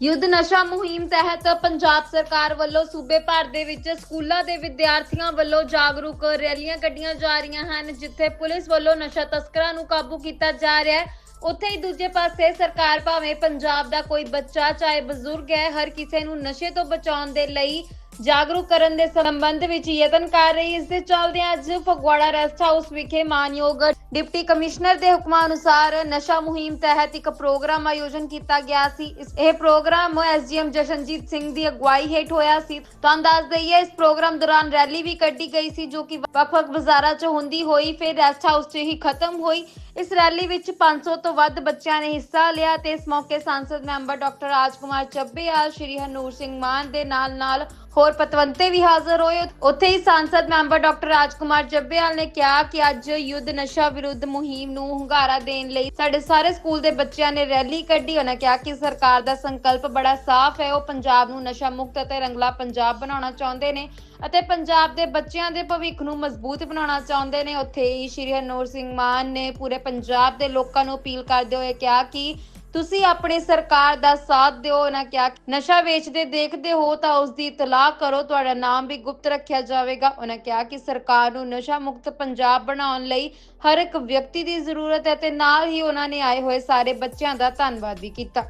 ਯੁੱਧ ਨਸ਼ਾ ਮੁਹਿੰਮ ਤਹਿਤ ਪੰਜਾਬ ਸਰਕਾਰ ਵੱਲੋਂ ਸੂਬੇ ਭਰ ਦੇ ਵਿੱਚ ਸਕੂਲਾਂ ਦੇ ਵਿਦਿਆਰਥੀਆਂ ਵੱਲੋਂ ਜਾਗਰੂਕ ਰੈਲੀਆਂ ਕੱਢੀਆਂ ਜਾ ਰਹੀਆਂ ਹਨ, ਜਿੱਥੇ ਪੁਲਿਸ ਵੱਲੋਂ ਨਸ਼ਾ ਤਸਕਰਾਂ ਨੂੰ ਕਾਬੂ ਕੀਤਾ ਜਾ ਰਿਹਾ ਹੈ। ਉੱਥੇ ਹੀ ਦੂਜੇ ਪਾਸੇ ਸਰਕਾਰ ਭਾਵੇਂ ਪੰਜਾਬ ਦਾ ਕੋਈ ਬੱਚਾ, ਚਾਹੇ ਬਜ਼ੁਰਗ ਹੈ, ਹਰ ਕਿਸੇ ਨੂੰ ਨਸ਼ੇ ਤੋਂ ਬਚਾਉਣ ਦੇ ਲਈ ਜਾਗਰੂਕ ਕਰਨ ਦੇ ਸੰਬੰਧ ਵਿੱਚ ਯਤਨ ਕਰ ਰਹੀ ਇਸ ਦੇ ਚੱਲਦਿਆਂ ਅੱਜ ਫਗਵਾੜਾ ਰੈਸਟ ਹਾਊਸ ਵਿਖੇ ਮਾਨਯੋਗ ਡਿਪਟੀ ਕਮਿਸ਼ਨਰ ਦੇ ਹੁਕਮਾਂ ਅਨੁਸਾਰ ਨਸ਼ਾ ਮੁਹਿੰਮ ਤਹਿਤ ਇੱਕ ਪ੍ਰੋਗਰਾਮ ਆਯੋਜਨ ਕੀਤਾ ਗਿਆ ਸੀ। ਇਸ- ਇਹ ਪ੍ਰੋਗਰਾਮ ਐਸਜੀਐਮ ਜਸ਼ਨਜੀਤ ਸਿੰਘ ਦੀ ਅਗਵਾਈ ਹੇਠ ਹੋਇਆ ਸੀ। ਤੁਹਾਨੂੰ ਦੱਸ ਦਈਏ, ਇਸ ਪ੍ਰੋਗਰਾਮ ਦੌਰਾਨ ਰੈਲੀ ਵੀ ਕੱਢੀ ਗਈ ਸੀ, ਜੋ ਕਿ ਵੱਖ-ਵੱਖ ਬਾਜ਼ਾਰਾਂ 'ਚ ਹੁੰਦੀ ਹੋਈ, ਫਿਰ ਰੈਸਟ ਹਾਊਸ 'ਚ ਹੀ ਖਤਮ ਹੋਈ। ਇਸ ਰੈਲੀ ਵਿੱਚ 500 ਤੋਂ ਵੱਧ ਬੱਚਿਆਂ ਨੇ ਹਿੱਸਾ ਲਿਆ ਤੇ ਇਸ ਮੌਕੇ ਸਾਂਸਦ ਮੈਂਬਰ ਡਾਕਟਰ ਰਾਜਕੁਮਾਰ ਚੱਬੇਆਲ ਸ਼੍ਰੀ ਹਨੂਰ ਸਿੰਘ ਮਾਨ ਦੇ ਨਾਲ-ਨਾਲ ਹੋਰ ਪਤਵੰਤੇ ਵੀ ਹਾਜ਼ਰ ਹੋਏ। ਉੱਥੇ ਹੀ ਸਾਂਸਦ ਮੈਂਬਰ ਡਾਕਟਰ ਰਾਜਕੁਮਾਰ ਚੱਬੇਆਲ ਨੇ ਕਿਹਾ ਕਿ ਅੱਜ ਯੁੱਧ ਨਸ਼ਾ ਵਿਰੁੱਧ ਮੁਹਿੰਮ ਨੂੰ ਹੁੰਗਾਰਾ ਦੇਣ ਲਈ ਸਾਡੇ ਸਾਰੇ ਸਕੂਲ ਦੇ ਬੱਚਿਆਂ ਨੇ ਰੈਲੀ ਕੱਢੀ। ਉਹਨਾਂ ਕਿਹਾ ਕਿ ਸਰਕਾਰ ਦਾ ਸੰਕਲਪ ਬੜਾ ਸਾਫ਼ ਹੈ। ਉਹ ਪੰਜਾਬ ਨੂੰ ਨਸ਼ਾ ਮੁਕਤ ਅਤੇ ਰੰਗਲਾ ਪੰਜਾਬ ਬਣਾਉਣਾ ਚਾਹੁੰਦੇ ਨੇ ਅਤੇ ਪੰਜਾਬ ਦੇ ਬੱਚਿਆਂ ਦੇ ਭਵਿੱਖ ਨੂੰ ਮਜ਼ਬੂਤ ਬਣਾਉਣਾ ਚਾਹੁੰਦੇ ਨੇ। ਉੱਥੇ ਹੀ ਸ਼੍ਰੀ ਹਰਨੋਰ ਸਿੰਘ ਮਾਨ ਨੇ ਪੂਰੇ ਪੰਜਾਬ ਦੇ ਲੋਕਾਂ ਨੂੰ ਅਪੀਲ ਕਰਦੇ ਹੋਏ ਕਿਹਾ ਕਿ ਤੁਸੀਂ ਆਪਣੀ ਸਰਕਾਰ ਦਾ ਸਾਥ ਦਿਓ ਉਹਨਾਂ ਕਿਹਾ ਨਸ਼ਾ ਵੇਚਦੇ, ਦੇਖਦੇ ਹੋ ਤਾਂ ਉਸ ਦੀ ਇਤਲਾਹ ਕਰੋ, ਤੁਹਾਡਾ ਨਾਮ ਵੀ ਗੁਪਤ ਰੱਖਿਆ ਜਾਵੇਗਾ। ਉਹਨਾਂ ਕਿਹਾ ਕਿ ਸਰਕਾਰ ਨੂੰ ਨਸ਼ਾ ਮੁਕਤ ਪੰਜਾਬ ਬਣਾਉਣ ਲਈ ਹਰ ਇੱਕ ਵਿਅਕਤੀ ਦੀ ਜ਼ਰੂਰਤ ਹੈ ਤੇ ਨਾਲ ਹੀ ਉਹਨਾਂ ਨੇ ਆਏ ਹੋਏ ਸਾਰੇ ਬੱਚਿਆਂ ਦਾ ਧੰਨਵਾਦ ਵੀ ਕੀਤਾ।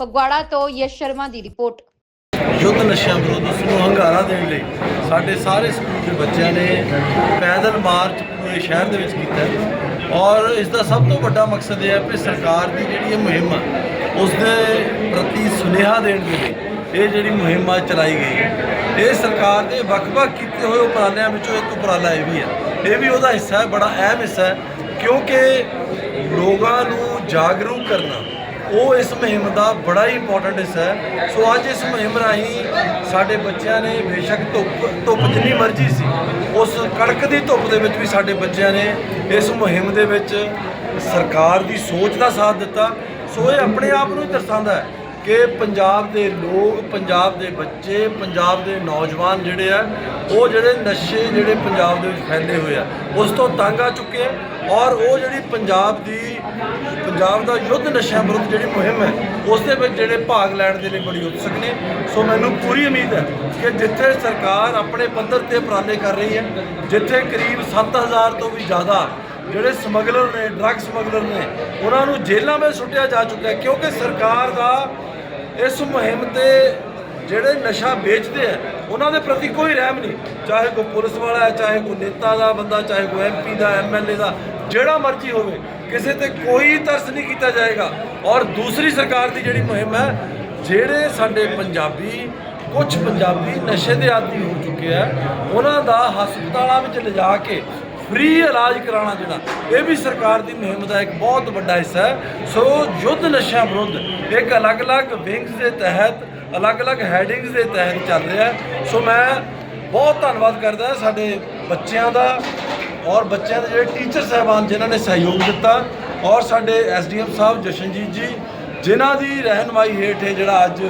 ਫਗਵਾੜਾ ਤੋਂ ਯਸ਼ ਸ਼ਰਮਾ ਦੀ ਰਿਪੋਰਟ। ਯੁੱਧ ਨਸ਼ਿਆਂ ਵਿਰੁੱਧ ਉਸ ਨੂੰ ਹੰਗਾਰਾ ਦੇਣ ਲਈ ਸਾਡੇ ਸਾਰੇ ਸਕੂਲ ਦੇ ਬੱਚਿਆਂ ਨੇ ਪੈਦਲ ਮਾਰਚ ਪੂਰੇ ਸ਼ਹਿਰ ਦੇ ਵਿੱਚ ਕੀਤਾ ਔਰ ਇਸ ਦਾ ਸਭ ਤੋਂ ਵੱਡਾ ਮਕਸਦ ਇਹ ਹੈ ਕਿ ਸਰਕਾਰ ਦੀ ਜਿਹੜੀ ਇਹ ਮੁਹਿੰਮ ਆ, ਉਸ ਦੇ ਪ੍ਰਤੀ ਸੁਨੇਹਾ ਦੇਣ ਦੇ ਲਈ ਇਹ ਜਿਹੜੀ ਮੁਹਿੰਮ ਆ ਚਲਾਈ ਗਈ ਹੈ। ਇਹ ਸਰਕਾਰ ਦੇ ਵੱਖ-ਵੱਖ ਕੀਤੇ ਹੋਏ ਉਪਰਾਲਿਆਂ ਵਿੱਚੋਂ ਇੱਕ ਉਪਰਾਲਾ ਇਹ ਵੀ ਹੈ। ਇਹ ਵੀ ਉਹਦਾ ਹਿੱਸਾ ਹੈ, ਬੜਾ ਅਹਿਮ ਹਿੱਸਾ ਹੈ, ਕਿਉਂਕਿ ਲੋਕਾਂ ਨੂੰ ਜਾਗਰੂਕ ਕਰਨਾ ਉਹ ਇਸ ਮੁਹਿੰਮ ਦਾ ਬੜਾ ਹੀ ਇੰਪੋਰਟੈਂਟ ਹਿੱਸਾ ਹੈ। ਸੋ ਅੱਜ ਇਸ ਮੁਹਿੰਮ ਰਾਹੀਂ ਸਾਡੇ ਬੱਚਿਆਂ ਨੇ ਬੇਸ਼ੱਕ ਧੁੱਪ ਧੁੱਪ ਜਿੰਨੀ ਮਰਜ਼ੀ ਸੀ, ਉਸ ਕੜਕ ਦੀ ਧੁੱਪ ਦੇ ਵਿੱਚ ਵੀ ਸਾਡੇ ਬੱਚਿਆਂ ਨੇ ਇਸ ਮੁਹਿੰਮ ਦੇ ਵਿੱਚ ਸਰਕਾਰ ਦੀ ਸੋਚ ਦਾ ਸਾਥ ਦਿੱਤਾ। ਸੋ ਇਹ ਆਪਣੇ ਆਪ ਨੂੰ ਹੀ ਦਰਸਾਉਂਦਾ ਹੈ ਕਿ ਪੰਜਾਬ ਦੇ ਲੋਕ, ਪੰਜਾਬ ਦੇ ਬੱਚੇ, ਪੰਜਾਬ ਦੇ ਨੌਜਵਾਨ ਜਿਹੜੇ ਆ, ਉਹ ਜਿਹੜੇ ਨਸ਼ੇ ਜਿਹੜੇ ਪੰਜਾਬ ਦੇ ਵਿੱਚ ਫੈਲੇ ਹੋਏ ਆ, ਉਸ ਤੋਂ ਤੰਗ ਆ ਚੁੱਕੇ ਆ ਔਰ ਉਹ ਜਿਹੜੀ ਪੰਜਾਬ ਦੀ, ਪੰਜਾਬ ਦਾ ਯੁੱਧ ਨਸ਼ਿਆਂ ਵਿਰੁੱਧ ਜਿਹੜੀ ਮੁਹਿੰਮ ਹੈ, ਉਸ ਦੇ ਵਿੱਚ ਜਿਹੜੇ ਭਾਗ ਲੈਣ ਦੇ ਲਈ ਬੜੀ ਉਤਸੁਕ ਨੇ। ਸੋ ਮੈਨੂੰ ਪੂਰੀ ਉਮੀਦ ਹੈ ਕਿ ਜਿੱਥੇ ਸਰਕਾਰ ਆਪਣੇ ਪੱਧਰ ਤੇ ਉਪਰਾਲੇ ਕਰ ਰਹੀ ਹੈ, ਜਿੱਥੇ ਕਰੀਬ 7000 ਤੋਂ ਵੀ ਜ਼ਿਆਦਾ ਜਿਹੜੇ ਸਮਗਲਰ ਨੇ ਡਰੱਗ ਸਮਗਲਰ ਨੇ, ਉਹਨਾਂ ਨੂੰ ਜੇਲ੍ਹਾਂ ਵਿੱਚ ਸੁੱਟਿਆ ਜਾ ਚੁੱਕਾ ਹੈ ਕਿਉਂਕਿ ਸਰਕਾਰ ਦਾ ਇਸ ਮੁਹਿੰਮ ਤੇ ਜਿਹੜੇ ਨਸ਼ਾ ਵੇਚਦੇ ਆ, ਉਹਨਾਂ ਦੇ ਪ੍ਰਤੀ ਕੋਈ ਰਹਿਮ ਨਹੀਂ। ਚਾਹੇ ਕੋਈ ਪੁਲਿਸ ਵਾਲਾ ਹੈ, ਚਾਹੇ ਕੋਈ ਨੇਤਾ ਦਾ ਬੰਦਾ, ਚਾਹੇ ਕੋਈ ਐਮਪੀ ਦਾ ਐਮਐਲਏ ਦਾ, ਜਿਹੜਾ ਮਰਜ਼ੀ ਹੋਵੇ, ਕਿਸੇ ਤੇ ਕੋਈ ਤਰਸ ਨਹੀਂ ਕੀਤਾ ਜਾਏਗਾ। ਔਰ ਦੂਸਰੀ ਸਰਕਾਰ ਦੀ ਜਿਹੜੀ ਮੁਹਿੰਮ ਹੈ, ਜਿਹੜੇ ਸਾਡੇ ਪੰਜਾਬੀ ਕੁਝ ਪੰਜਾਬੀ ਨਸ਼ੇ ਦੇ ਆਦੀ ਹੋ ਚੁੱਕੇ ਆ, ਉਹਨਾਂ ਦਾ ਹਸਪਤਾਲਾਂ ਵਿੱਚ ਲਿਜਾ ਕੇ ਫ੍ਰੀ ਇਲਾਜ ਕਰਾਉਣਾ ਜਿਹੜਾ, ਇਹ ਵੀ ਸਰਕਾਰ ਦੀ ਮੁਹਿੰਮ ਦਾ ਇੱਕ ਬਹੁਤ ਵੱਡਾ ਹਿੱਸਾ ਹੈ। ਸੋ ਯੁੱਧ ਨਸ਼ਿਆਂ ਵਿਰੁੱਧ ਇੱਕ ਅਲੱਗ-ਅਲੱਗ ਵਿੰਗਸ ਦੇ ਤਹਿਤ, ਅਲੱਗ-ਅਲੱਗ ਹੈਡਿੰਗਸ ਦੇ ਤਹਿਤ ਚੱਲ ਰਿਹਾ ਹੈ। ਸੋ ਮੈਂ ਬਹੁਤ ਧੰਨਵਾਦ ਕਰਦਾ ਸਾਡੇ ਬੱਚਿਆਂ ਦਾ ਔਰ ਬੱਚਿਆਂ ਦੇ ਜਿਹੜੇ ਟੀਚਰ ਸਾਹਿਬਾਨ ਜਿਨ੍ਹਾਂ ਨੇ ਸਹਿਯੋਗ ਦਿੱਤਾ ਔਰ ਸਾਡੇ ਐਸਡੀਐਮ ਸਾਹਿਬ ਜਸ਼ਨਜੀਤ ਜੀ, ਜਿਨ੍ਹਾਂ ਦੀ ਰਹਿਨਮਾਈ ਹੇਠ ਇਹ ਜਿਹੜਾ ਅੱਜ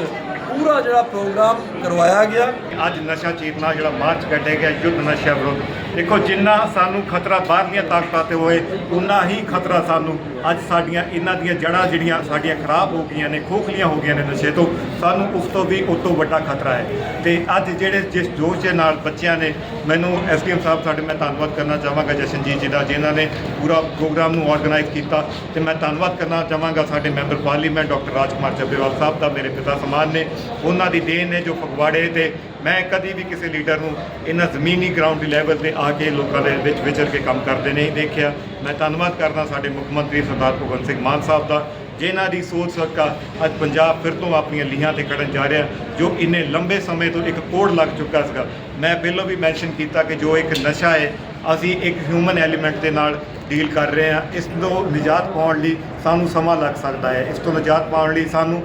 ਪੂਰਾ ਜਿਹੜਾ ਪ੍ਰੋਗਰਾਮ ਕਰਵਾਇਆ ਗਿਆ। ਅੱਜ ਨਸ਼ਾ ਚੇਤਨਾ ਜਿਹੜਾ ਮਾਰਚ ਕੱਢਿਆ ਗਿਆ, ਯੁੱਧ ਨਸ਼ਾ ਵਿਰੁੱਧ। ਦੇਖੋ, ਜਿੰਨਾ ਸਾਨੂੰ ਖਤਰਾ ਬਾਹਰਲੀਆਂ ਤਾਕਤਾਂ ਤੇ ਹੋਏ ਉਨਾ ਹੀ ਖਤਰਾ ਸਾਨੂੰ ਅੱਜ ਸਾਡੀਆਂ ਇਹਨਾਂ ਦੀਆਂ ਜੜ੍ਹਾਂ ਜਿਹੜੀਆਂ ਸਾਡੀਆਂ ਖਰਾਬ ਹੋ ਗਈਆਂ ਨੇ, ਖੋਖਲੀਆਂ ਹੋ ਗਈਆਂ ਨੇ ਨਸ਼ੇ ਤੋਂ, ਸਾਨੂੰ ਉਸ ਤੋਂ ਵੀ ਉਸ ਤੋਂ ਵੱਡਾ ਖਤਰਾ ਹੈ। ਤੇ ਅੱਜ ਜਿਹੜੇ ਜਿਸ ਜੋਸ਼ ਦੇ ਨਾਲ ਬੱਚਿਆਂ ਨੇ ਮੈਨੂੰ ਐਸਡੀਐਮ ਸਾਹਿਬ ਸਾਡੇ, ਮੈਂ ਧੰਨਵਾਦ ਕਰਨਾ ਚਾਹਾਂਗਾ ਜਸ਼ਨਜੀਤ ਜੀ ਦਾ, ਜਿਨ੍ਹਾਂ ਨੇ ਪੂਰਾ ਪ੍ਰੋਗਰਾਮ ਨੂੰ ਆਰਗੇਨਾਈਜ਼ ਕੀਤਾ। ਤੇ ਮੈਂ ਧੰਨਵਾਦ ਕਰਨਾ ਚਾਹਾਂਗਾ ਸਾਡੇ member parliament doctor Rajkumar Chabbewal Sahib ਦਾ, ਮੇਰੇ ਪਿਤਾ ਸਮਾਨ ਨੇ। ਉਹਨਾਂ ਦੀ ਦੇਣ ਨੇ ਜੋ ਫਗਵਾੜੇ ਤੇ ਮੈਂ ਕਦੀ ਵੀ ਕਿਸੇ ਲੀਡਰ ਨੂੰ ਇਹਨਾਂ ਜ਼ਮੀਨੀ ਗਰਾਊਂਡ ਲੈਵਲ ਤੇ ਆ ਕੇ ਲੋਕਾਂ ਦੇ ਵਿੱਚ ਵਿਚਰ ਕੇ ਕੰਮ ਕਰਦੇ ਨਹੀਂ ਦੇਖਿਆ। ਮੈਂ ਧੰਨਵਾਦ ਕਰਦਾ ਸਾਡੇ ਮੁੱਖ ਮੰਤਰੀ ਸਰਦਾਰ ਭਗਵੰਤ ਸਿੰਘ ਮਾਨ ਸਾਹਿਬ ਦਾ, ਜਿਨ੍ਹਾਂ ਦੀ ਸੋਚ ਸਦਕਾ ਅੱਜ ਪੰਜਾਬ ਫਿਰ ਤੋਂ ਆਪਣੀਆਂ ਲੀਹਾਂ ਤੇ ਖੜਨ ਜਾ ਰਿਹਾ, ਜੋ ਇੰਨੇ ਲੰਬੇ ਸਮੇਂ ਤੋਂ ਇੱਕ ਕੋੜ ਲੱਗ ਚੁੱਕਾ ਸੀਗਾ। ਮੈਂ ਪਹਿਲਾਂ ਵੀ ਮੈਂਸ਼ਨ ਕੀਤਾ ਕਿ ਜੋ ਇੱਕ ਨਸ਼ਾ ਹੈ, ਅਸੀਂ ਇੱਕ ਹਿਊਮਨ ਐਲੀਮੈਂਟ ਦੇ ਨਾਲ ਡੀਲ ਕਰ ਰਹੇ ਹਾਂ। ਇਸ ਤੋਂ ਨਿਜਾਤ ਪਾਉਣ ਲਈ ਸਾਨੂੰ ਸਮਾਂ ਲੱਗ ਸਕਦਾ ਹੈ। ਇਸ ਤੋਂ ਨਿਜਾਤ ਪਾਉਣ ਲਈ ਸਾਨੂੰ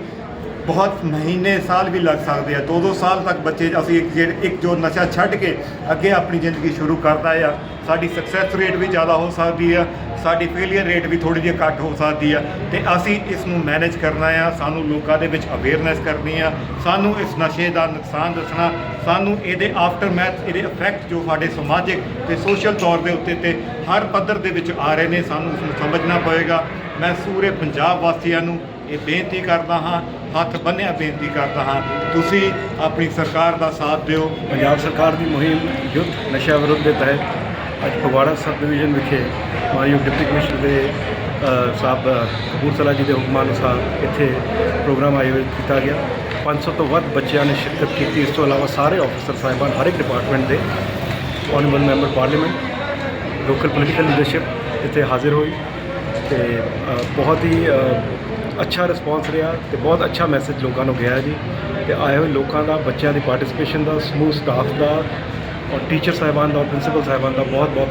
ਬਹੁਤ ਮਹੀਨੇ, ਸਾਲ ਵੀ ਲੱਗ ਸਕਦੇ ਆ। ਦੋ ਦੋ ਸਾਲ ਤੱਕ ਬੱਚੇ ਅਸੀਂ ਇੱਕ ਜਿਹੜੇ ਇੱਕ ਜੋ ਨਸ਼ਾ ਛੱਡ ਕੇ ਅੱਗੇ ਆਪਣੀ ਜ਼ਿੰਦਗੀ ਸ਼ੁਰੂ ਕਰਦਾ ਆ, ਸਾਡੀ ਸਕਸੈਸ ਰੇਟ ਵੀ ਜ਼ਿਆਦਾ ਹੋ ਸਕਦੀ ਆ, ਸਾਡੀ ਫੇਲਿਅਰ ਰੇਟ ਵੀ ਥੋੜੀ ਜਿਹੀ ਘੱਟ ਹੋ ਸਕਦੀ ਆ ਤੇ ਅਸੀਂ ਇਸ ਨੂੰ ਮੈਨੇਜ ਕਰਨਾ ਆ, ਸਾਨੂੰ ਲੋਕਾਂ ਦੇ ਵਿੱਚ ਅਵੇਅਰਨੈਸ ਕਰਨੀ ਆ, ਸਾਨੂੰ ਇਸ ਨਸ਼ੇ ਦਾ ਨੁਕਸਾਨ ਦੱਸਣਾ, ਸਾਨੂੰ ਇਹਦੇ ਆਫਟਰ ਮੈਥ ਇਹਦੇ ਇਫੈਕਟ ਜੋ ਸਾਡੇ ਸਮਾਜਿਕ ਤੇ ਸੋਸ਼ਲ ਤੌਰ ਦੇ ਉੱਤੇ ਤੇ ਹਰ ਪੱਧਰ ਦੇ ਵਿੱਚ ਆ ਰਹੇ ਨੇ, ਸਾਨੂੰ ਉਸ ਨੂੰ ਸਮਝਣਾ ਪਵੇਗਾ ਮੈਂ ਸੂਰੇ ਪੰਜਾਬ ਵਾਸੀਆਂ ਨੂੰ ਇਹ ਬੇਨਤੀ ਕਰਦਾ ਹਾਂ ਹੱਥ ਬੰਨਿਆ ਬੇਨਤੀ ਕਰਦਾ ਹਾਂ ਤੁਸੀਂ ਆਪਣੀ ਸਰਕਾਰ ਦਾ ਸਾਥ ਦਿਓ। ਪੰਜਾਬ ਸਰਕਾਰ ਦੀ ਮੁਹਿੰਮ ਯੁੱਧ ਨਸ਼ਾ ਵਿਰੁੱਧ ਦੇ ਤਹਿਤ ਅੱਜ ਫਗਵਾੜਾ ਸਬ ਡਿਵੀਜ਼ਨ ਵਿਖੇ ਮਾਨਯੋਗ ਡਿਪਟੀ ਕਮਿਸ਼ਨਰ ਦੇ ਸਾਹਿਬ ਅ, ਕਪੂਰਥਲਾ ਜੀ ਦੇ ਹੁਕਮਾਂ ਅਨੁਸਾਰ ਇੱਥੇ ਪ੍ਰੋਗਰਾਮ ਆਯੋਜਿਤ ਕੀਤਾ ਗਿਆ। 500 ਤੋਂ ਵੱਧ ਬੱਚਿਆਂ ਨੇ ਸ਼ਿਰਕਤ ਕੀਤੀ। ਇਸ ਤੋਂ ਇਲਾਵਾ ਸਾਰੇ ਆਫੀਸਰ ਸਾਹਿਬਾਨ ਹਰ ਇੱਕ ਡਿਪਾਰਟਮੈਂਟ ਦੇ honourable member parliament local political leadership ਇੱਥੇ ਹਾਜ਼ਰ ਹੋਈ ਤੇ ਬਹੁਤ ਹੀ ਅੱਛਾ ਰਿਸਪੌਂਸ ਰਿਹਾ ਤੇ ਬਹੁਤ ਅੱਛਾ ਮੈਸੇਜ ਲੋਕਾਂ ਨੂੰ ਗਿਆ ਜੀ। ਤੇ ਆਏ ਹੋਏ ਲੋਕਾਂ ਦਾ, ਬੱਚਿਆਂ ਦੀ ਪਾਰਟਿਸਿਪੇਸ਼ਨ ਦਾ ਸਮੂਹ ਸਟਾਫ ਦਾ ਔਰ ਟੀਚਰ ਸਾਹਿਬਾਨ ਦਾ ਔਰ ਪ੍ਰਿੰਸੀਪਲ ਸਾਹਿਬਾਨ ਦਾ ਬਹੁਤ ਬਹੁਤ